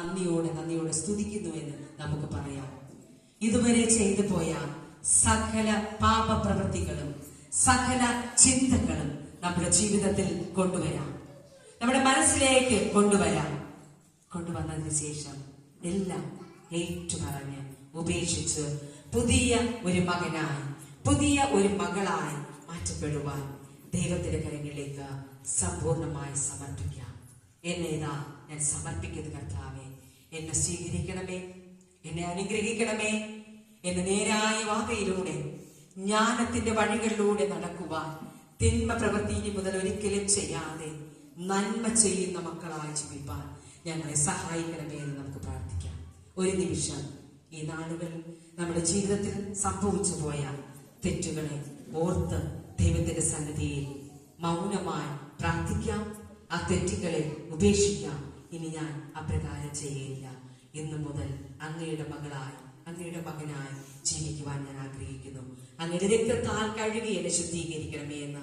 നന്ദിയോടെ നന്ദിയോടെ സ്തുതിക്കുന്നു എന്ന് നമുക്ക് പറയാം. ഇതുവരെ ചെയ്തു പോയ സകല പാപപ്രവൃത്തികളും സകല ചിന്തകളും നമ്മുടെ ജീവിതത്തിൽ കൊണ്ടുവരാം. നമ്മുടെ മനസ്സിലേക്ക് കൊണ്ടുവരാം. കൊണ്ടുവന്നതിന് ശേഷം എല്ലാം ഏറ്റുപറഞ്ഞ് ഉപേക്ഷിച്ച് പുതിയ ഒരു മകനായി പുതിയ ഒരു മകളായി മാറ്റപ്പെടുവാൻ ദൈവത്തിന്റെ കരങ്ങളിലേക്ക് സമ്പൂർണമായി സമർപ്പിക്കാം. എന്നെ ഇതാ ഞാൻ സമർപ്പിക്കുന്ന കർത്താവെ. എന്നെ സ്വീകരിക്കണമേ എന്നെ അനുഗ്രഹിക്കണമേ എന്ന് നേരായ വാതയിലൂടെ ജ്ഞാനത്തിന്റെ വഴികളിലൂടെ നടക്കുവാൻ തിന്മ പ്രവൃത്തി ഇനി മുതൽ ഒരിക്കലും ചെയ്യാതെ നന്മ ചെയ്യുന്ന മക്കളായി ജീവിപ്പാൻ ഞങ്ങളെ സഹായിക്കണമേ എന്ന് നമുക്ക് പ്രാർത്ഥിക്കാം. ഒരു നിമിഷം ഈ നാളുകൾ നമ്മുടെ ജീവിതത്തിൽ സംഭവിച്ചു പോയ തെറ്റുകളെ ഓർത്ത് ദൈവത്തിന്റെ സന്നിധിയിൽ മൗനമായി പ്രാർത്ഥിക്കാം. ആ തെറ്റുകളെ ഉപേക്ഷിക്കാം. ഇനി ഞാൻ അപ്രകാരം ചെയ്യില്ല ഇന്നു മുതൽ അങ്ങയുടെ മകളായി അങ്ങയുടെ മകനായി ജീവിക്കുവാൻ ഞാൻ ആഗ്രഹിക്കുന്നു. അങ്ങയുടെ രക്തത്താൽ കഴുകി എന്നെ ശുദ്ധീകരിക്കണമേ എന്ന്